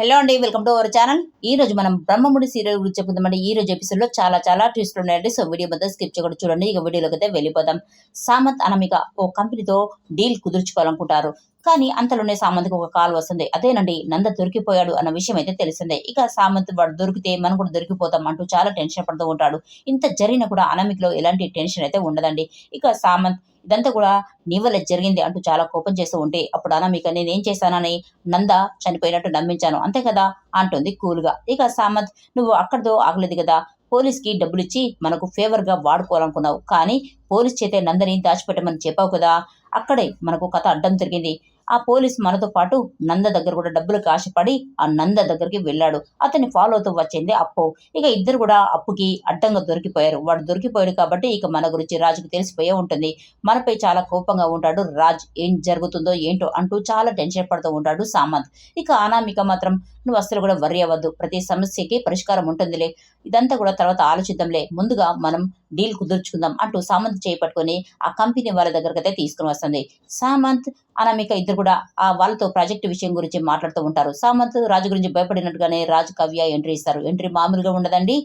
Hello అండి welcome to our channel ఈ రోజు మనం బ్రహ్మముడి సీరియల్ గురించి చెప్పుకుందామండి. ఈ రోజు ఎపిసోడ్లో చాలా చాలా ట్విస్ట్లు ఉన్నాయండి. సో వీడియో మొత్తం స్కిప్ చేయకుండా చూడండి. ఇక వీడియోలోకి అయితే వెళ్ళిపోదాం. సామంత్ అనమిక ఓ కంపెనీతో డీల్ కుదుర్చుకోవాలనుకుంటారు. కానీ అంతలోనే సామంత్కి ఒక కాల్ వస్తుంది. అదేనండి నంద దొరికిపోయాడు అన్న విషయం అయితే తెలిసిందే. ఇక సామంత్ వాడు దొరికితే మనం కూడా దొరికిపోతాం అంటూ చాలా టెన్షన్ పడుతూ ఉంటాడు. ఇంత జరిగినా కూడా అనమికలో ఎలాంటి టెన్షన్ అయితే ఉండదండి. ఇక సామంత్ ఇదంతా కూడా నీ వల్ల జరిగింది అంటూ చాలా కోపం చేస్తూ ఉంటే అప్పుడు అనామిక నేనేం చేశానని నంద చనిపోయినట్టు నమ్మించాను. అంతే కదా? అంటుంది కూల్గా. ఇక సామంత్ నువ్వు అక్కడితో ఆగలేదు కదా? పోలీస్కి డబ్బులు ఇచ్చి మనకు ఫేవర్గా వాడుకోవాలనుకున్నావు. కానీ పోలీస్ చేతే నందని దాచిపెట్టమని చెప్పావు కదా? అక్కడే మనకు కథ అడ్డం తిరిగింది. ఆ పోలీస్ మనతో పాటు నంద దగ్గర కూడా డబ్బులకు ఆశపడి ఆ నంద దగ్గరికి వెళ్ళాడు. అతన్ని ఫాలో అవుతూ వచ్చింది అప్పు. ఇక ఇద్దరు కూడా అప్పుకి అడ్డంగా దొరికిపోయారు. వాడు దొరికిపోయాడు కాబట్టి ఇక మన గురించి రాజుకు తెలిసిపోయే ఉంటుంది. మనపై చాలా కోపంగా ఉంటాడు. రాజ్ ఏం జరుగుతుందో ఏంటో అంటూ చాలా టెన్షన్ పడుతూ ఉంటాడు సామంత్. ఇక అనామిక మాత్రం నువ్వు అస్సలు కూడా వర్రీ అవ్వద్దు. ప్రతి సమస్యకి పరిష్కారం ఉంటుందిలే. ఇదంతా కూడా తర్వాత ఆలోచిద్దాంలే. ముందుగా మనం డీల్ కుదుర్చుకుందాం అంటూ సామంత్ చేపట్టుకొని ఆ కంపెనీ వాళ్ళ దగ్గరకైతే అయితే తీసుకుని వస్తుంది. సామంత్ అనామిక ఇద్దరు కూడా ఆ వాళ్ళతో ప్రాజెక్ట్ విషయం గురించి మాట్లాడుతూ ఉంటారు. సామంత్ రాజు గురించి భయపడినట్టుగానే రాజ్ కవ్య ఎంట్రీ ఇస్తారు. ఎంట్రీ మామూలుగా ఉండదండి.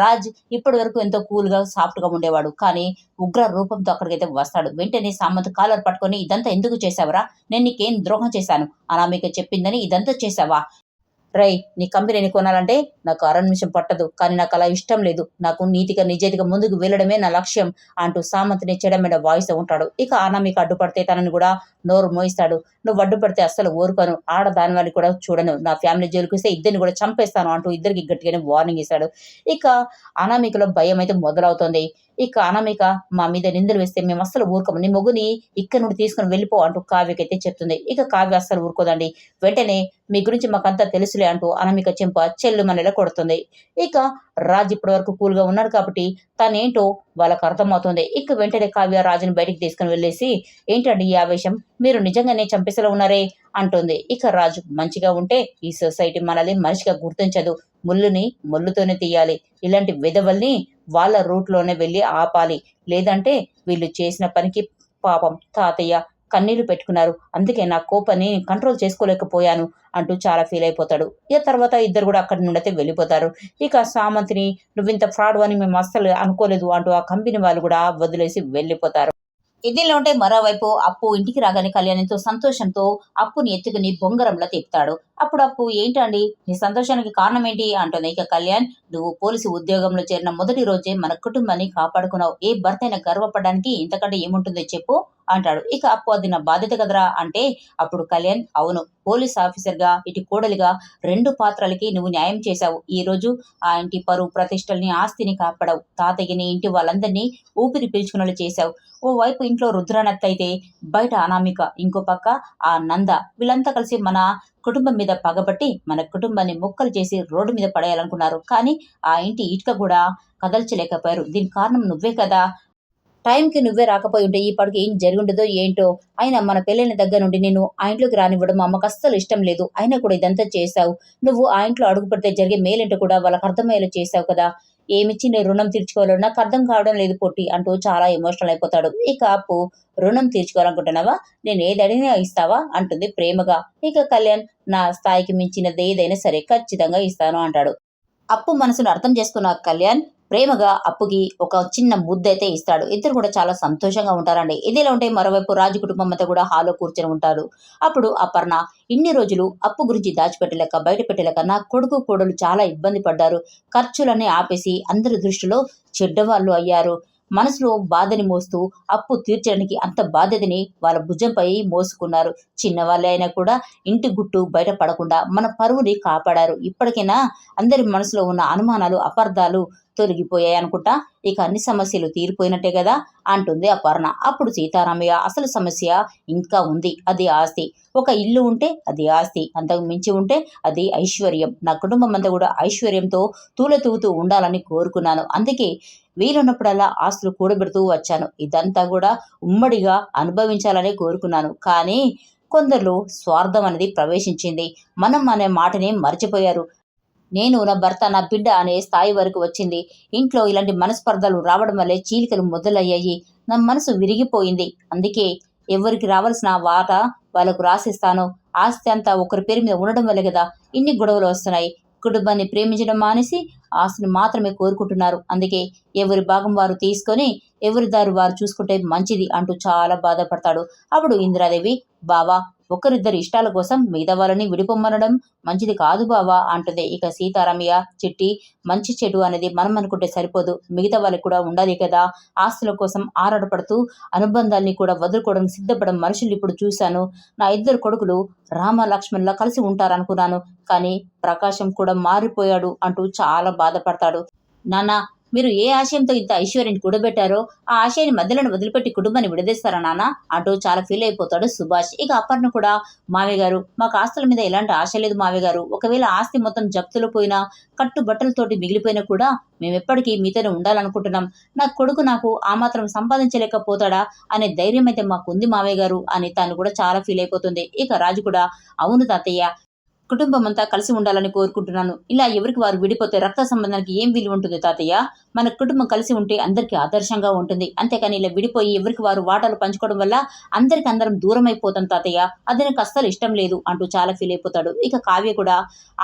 రాజ్ ఇప్పటి వరకు ఎంతో కూల్గా సాఫ్ట్గా ఉండేవాడు. కానీ ఉగ్ర రూపంతో అక్కడికైతే వస్తాడు. వెంటనే సామంత్ కాలర్ పట్టుకొని ఇదంతా ఎందుకు చేసావరా నేను నీకేం ద్రోహం చేశాను. అనామిక చెప్పిందని ఇదంతా చేసావా రై నీ కంపెనీని కొనాలంటే నాకు అర నిమిషం పట్టదు కానీ నాకు అలా ఇష్టం లేదు. నాకు నీతిగా నిజాయితీగా ముందుకు వెళ్ళడమే నా లక్ష్యం అంటూ సామంత్ని చెడమెడ వాయిస్తూ ఉంటాడు. ఇక అనామిక అడ్డుపడితే తనని కూడా నోరు మోయిస్తాడు. నువ్వు అడ్డుపడితే అస్సలు ఊరుకోను. ఆడ దాని కూడా చూడను. నా ఫ్యామిలీ జోలికిస్తే ఇద్దరిని కూడా చంపేస్తాను అంటూ ఇద్దరికి గట్టిగానే వార్నింగ్ ఇస్తాడు. ఇక అనామికలో భయం అయితే మొదలవుతుంది. ఇక అనామిక మా మీద నిందలు వేస్తే మేము అస్సలు ఊరుకోము. నీ మొగుని ఇక్కడ నుండి తీసుకుని వెళ్ళిపో అంటూ కావ్యకైతే చెప్తుంది. ఇక కావ్య అస్సలు ఊరుకోదండి. వెంటనే మీ గురించి మాకంతా తెలుసులే అంటూ అనామిక చెంప చెల్లు మనలో కొడుతుంది ఇక రాజ్ ఇప్పటి వరకు కూల్గా ఉన్నాడు కాబట్టి తనేంటో వాళ్ళకు అర్థమవుతుంది. ఇక వెంటనే కావ్య రాజుని బయటికి తీసుకుని వెళ్ళేసి ఏంటండి ఈ ఆవేశం? మీరు నిజంగానే చంపేసలో ఉన్నారే? అంటుంది. ఇక రాజు మంచిగా ఉంటే ఈ సొసైటీ మనల్ని మనిషిగా గుర్తించదు. ముళ్ళుని ముళ్ళుతోనే తీయాలి. ఇలాంటి విధవల్ని వాళ్ళ రూట్లోనే వెళ్ళి ఆపాలి. లేదంటే వీళ్ళు చేసిన పనికి పాపం తాతయ్య కన్నీళ్ళు పెట్టుకున్నారు. అందుకే నా కోపాన్ని కంట్రోల్ చేసుకోలేకపోయాను అంటూ చాలా ఫీల్ అయిపోతాడు. ఇక తర్వాత ఇద్దరు కూడా అక్కడి నుండి అయితే వెళ్ళిపోతారు. ఇక సామంతిని నువ్వింత ఫ్రాడ్ అని మేము అస్సలు అనుకోలేదు అంటూ ఆ కంపెనీ వాళ్ళు కూడా వదిలేసి వెళ్ళిపోతారు. ఇదిలో ఉంటే మరోవైపు అప్పు ఇంటికి రాగానే కళ్యాణితో సంతోషంతో అప్పుని ఎత్తుకుని బొంగరంలో తిప్పుతాడు. అప్పుడు అప్పు ఏంటండి? నీ సంతోషానికి కారణం ఏంటి? అంటుంది. ఇక కళ్యాణ్ నువ్వు పోలీసు ఉద్యోగంలో చేరిన మొదటి రోజే మన కుటుంబాన్ని కాపాడుకున్నావు. ఏ భర్త అయినా గర్వపడడానికి ఇంతకంటే ఏముంటుందో చెప్పు అంటాడు. ఇక అప్పు అది నా బాధ్యత కదరా? అంటే అప్పుడు కళ్యాణ్ అవును. పోలీస్ ఆఫీసర్గా ఇటు కోడలిగా రెండు పాత్రలకి నువ్వు న్యాయం చేశావు. ఈ రోజు ఆ ఇంటి పరువు ప్రతిష్టల్ని ఆస్తిని కాపాడావు. తాతయ్యని ఇంటి వాళ్ళందరినీ ఊపిరి పీల్చుకునేలా చేశావు. ఓ వైపు ఇంట్లో రుద్రానత్త అయితే బయట అనామిక ఇంకో పక్క ఆ నంద. వీళ్ళంతా కలిసి మన కుటుంబం మీద పగబట్టి మన కుటుంబాన్ని ముక్కలు చేసి రోడ్డు మీద పడేయాలనుకున్నారు. కానీ ఆ ఇంటి ఇటుక కూడా కదల్చలేకపోయారు. దీనికి కారణం నువ్వే కదా. టైంకి నువ్వే రాకపోయి ఉంటే ఈ పాటికి ఏం జరిగి ఉండదో ఏంటో? అయినా మన పెళ్ళైన దగ్గర నుండి నేను ఆ ఇంట్లోకి రానివ్వడం అమ్మకు అస్సలు ఇష్టం లేదు. అయినా కూడా ఇదంతా చేశావు. నువ్వు ఆ ఇంట్లో అడుగు పెడితే జరిగే మేలేంటో కూడా వాళ్ళకి అర్థమయ్యేలా చేశావు కదా. ఏమిచ్చి నేను రుణం తీర్చుకోవాలో నాకు అర్థం కావడం లేదు పొట్టి అంటూ చాలా ఎమోషనల్ అయిపోతాడు. ఇక అప్పు రుణం తీర్చుకోవాలనుకుంటున్నావా? నేను ఏది అడిగినా ఇస్తావా? అంటుంది ప్రేమగా. ఇక కళ్యాణ్ నా స్థాయికి మించినది ఏదైనా సరే ఖచ్చితంగా ఇస్తాను అంటాడు. అప్పు మనసును అర్థం చేసుకున్న కళ్యాణ్ ప్రేమగా అప్పుకి ఒక చిన్న ముద్ద అయితే ఇస్తాడు. ఇద్దరు కూడా చాలా సంతోషంగా ఉంటారండి. ఇదిలా ఉంటే మరోవైపు రాజు కుటుంబం అంతా కూడా హాలో కూర్చొని ఉంటారు. అప్పుడు అపర్ణ ఇన్ని రోజులు అప్పు గురించి దాచిపెట్టలేక బయట పెట్టలేక నా కొడుకు కోడలు చాలా ఇబ్బంది పడ్డారు. ఖర్చులన్నీ ఆపేసి అందరి దృష్టిలో చెడ్డవాళ్ళు అయ్యారు. మనసులో బాధని మోస్తూ అప్పు తీర్చడానికి అంత బాధ్యతని వాళ్ళ భుజంపై మోసుకున్నారు. చిన్నవాళ్ళే అయినా కూడా ఇంటి గుట్టు బయట పడకుండా మన పరువుని కాపాడారు. ఇప్పటికైనా అందరి మనసులో ఉన్న అనుమానాలు అపార్థాలు తొలగిపోయాయి అనుకుంటా? ఇక అన్ని సమస్యలు తీరిపోయినట్టే కదా? అంటుంది అపర్ణ. అప్పుడు సీతారామయ్య అసలు సమస్య ఇంకా ఉంది. అది ఆస్తి. ఒక ఇల్లు ఉంటే అది ఆస్తి. అంతకు మించి ఉంటే అది ఐశ్వర్యం. నా కుటుంబం అంతా కూడా ఐశ్వర్యంతో తూలతూగుతూ ఉండాలని కోరుకున్నాను. అందుకే వీలున్నప్పుడల్లా ఆస్తులు కూడబెడుతూ వచ్చాను. ఇదంతా కూడా ఉమ్మడిగా అనుభవించాలని కోరుకున్నాను. కానీ కొందరు స్వార్థం అనేది ప్రవేశించింది. మనం అనే మాటని మర్చిపోయారు. నేను నా భర్త నా బిడ్డ అనే స్థాయి వరకు వచ్చింది. ఇంట్లో ఇలాంటి మనస్పర్ధలు రావడం వల్లే చీలికలు మొదలయ్యాయి. నా మనసు విరిగిపోయింది. అందుకే ఎవరికి రావాల్సిన వాట వాళ్ళకు రాసిస్తాను. ఆస్తి అంతా ఒకరి పేరు మీద ఉండడం వల్ల కదా ఇన్ని గొడవలు వస్తున్నాయి. కుటుంబాన్ని ప్రేమించడం మానేసి ఆస్తిని మాత్రమే కోరుకుంటున్నారు. అందుకే ఎవరి భాగం వారు తీసుకొని ఎవరి దారి వారు చూసుకుంటే మంచిది అంటూ చాలా బాధపడతాడు. అప్పుడు ఇందిరాదేవి బావా ఒకరిద్దరి ఇష్టాల కోసం మిగతా వాళ్ళని విడిపొమ్మనడం మంచిది కాదు బావా అంటుంది. ఇక సీతారామయ్య చిట్టి మంచి చెడు అనేది మనం అనుకుంటే సరిపోదు. మిగతా వాళ్ళకి కూడా ఉండాలి కదా. ఆస్తుల కోసం ఆరాటపడుతూ అనుబంధాల్ని కూడా వదులుకోవడానికి సిద్ధపడడం మనుషులు ఇప్పుడు చూశాను. నా ఇద్దరు కొడుకులు రామ లక్ష్మణ్లా కలిసి ఉంటారనుకున్నాను. కానీ ప్రకాశం కూడా మారిపోయాడు అంటూ చాలా బాధపడతాడు. నాన్న మీరు ఏ ఆశయంతో ఇంత ఐశ్వర్యాన్ని కూడబెట్టారో ఆ ఆశయాన్ని మధ్యలో వదిలిపెట్టి కుటుంబాన్ని విడదీస్తారా నాన్న? అంటూ చాలా ఫీల్ అయిపోతాడు సుభాష్. ఇక అపర్ణ కూడా మావయ్య గారు మాకు ఆస్తుల మీద ఎలాంటి ఆశ లేదు మావయ్య గారు. ఒకవేళ ఆస్తి మొత్తం జప్తులో పోయినా కట్టు బట్టలతోటి మిగిలిపోయినా కూడా మేము ఎప్పటికీ మీతోనే ఉండాలనుకుంటున్నాం. నా కొడుకు నాకు ఆ మాత్రం సంపాదించలేకపోతాడా అనే ధైర్యం అయితే మాకు ఉంది మావయ్య గారు అని తాను కూడా చాలా ఫీల్ అయిపోతుంది. ఇక రాజు కూడా అవును తాతయ్య కుటుంబం అంతా కలిసి ఉండాలని కోరుకుంటున్నాను. ఇలా ఎవరికి వారు విడిపోతే రక్త సంబంధానికి ఏం విలువ ఉంటుంది తాతయ్య? మన కుటుంబం కలిసి ఉంటే అందరికీ ఆదర్శంగా ఉంటుంది. అంతేకాని ఇలా విడిపోయి ఎవరికి వారు వాటాలు పంచుకోవడం వల్ల అందరికి అందరం దూరం అయిపోతాం తాతయ్య. అది నాకు అస్సలు ఇష్టం లేదు అంటూ చాలా ఫీల్ అయిపోతాడు. ఇక కావ్య కూడా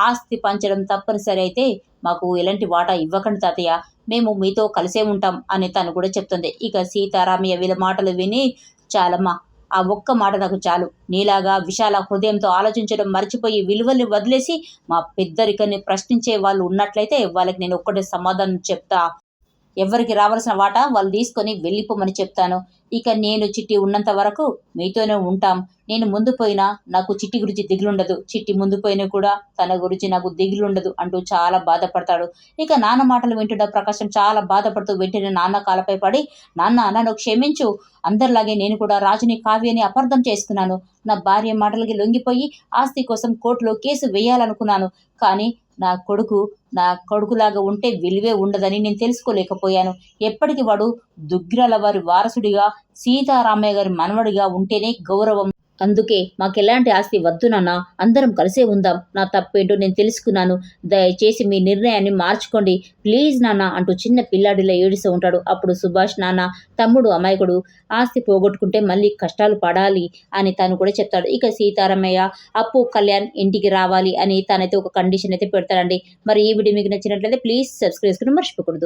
ఆస్తి పంచడం తప్పనిసరి అయితే మాకు ఎలాంటి వాటా ఇవ్వకండి తాతయ్య. మేము మీతో కలిసే ఉంటాం అని తను కూడా చెప్తుంది. ఇక సీతారామయ్య వీళ్ళ మాటలు విని చాలమ్మ ఆ ఒక్క మాట నాకు చాలు. నీలాగా విశాల హృదయంతో ఆలోచించడం మర్చిపోయి విలువల్ని వదిలేసి మా పెద్దరికని ప్రశ్నించే వాళ్ళు ఉన్నట్లయితే వాళ్ళకి నేను ఒక్కటే సమాధానం చెప్తా. ఎవరికి రావాల్సిన వాటా వాళ్ళు తీసుకొని వెళ్ళిపోమని చెప్తాను. ఇక నేను చిట్టి ఉన్నంత వరకు మీతోనే ఉంటాం. నేను ముందు పోయినా నాకు చిట్టి గురించి దిగులుండదు. చిట్టి ముందు పోయినా కూడా తన గురించి నాకు దిగులుండదు అంటూ చాలా బాధపడతాడు. ఇక నాన్న మాటలు వింటున్న ప్రకాశం చాలా బాధపడుతూ వెంటనే నాన్న కాలపై పడి నాన్న నన్ను క్షమించు. అందరిలాగే నేను కూడా రాజుని కావ్యని అపార్థం చేసుకున్నాను నా భార్య మాటలకి లొంగిపోయి ఆస్తి కోసం కోర్టులో కేసు వేయాలనుకున్నాను. కానీ నా కొడుకు నా కొడుకులాగా ఉంటే విలువే ఉండదని నేను తెలుసుకోలేకపోయాను. ఎప్పటికి వాడు దుగ్గిరాల వారి వారసుడిగా సీతారామయ్య గారి మనవడిగా ఉంటేనే గౌరవం అందుకే మాకు ఎలాంటి ఆస్తి వద్దు నాన్న అందరం కలిసే ఉందాం. నా తప్పేంటో నేను తెలుసుకున్నాను. దయచేసి మీ నిర్ణయాన్ని మార్చుకోండి. ప్లీజ్ నాన్న అంటూ చిన్న పిల్లాడిలా ఏడుస్తూ ఉంటాడు. అప్పుడు సుభాష్ నాన్న తమ్ముడు అమాయకుడు. ఆస్తి పోగొట్టుకుంటే మళ్ళీ కష్టాలు పడాలి అని తను కూడా చెప్తాడు. ఇక సీతారామయ్య అప్పు కళ్యాణ్ ఇంటికి రావాలి అని తనైతే ఒక కండిషన్ అయితే పెడతాడండి. మరి ఈ వీడియో మీకు నచ్చినట్లయితే ప్లీజ్ సబ్స్క్రైబ్ చేసుకుని మర్చిపోకూడదు.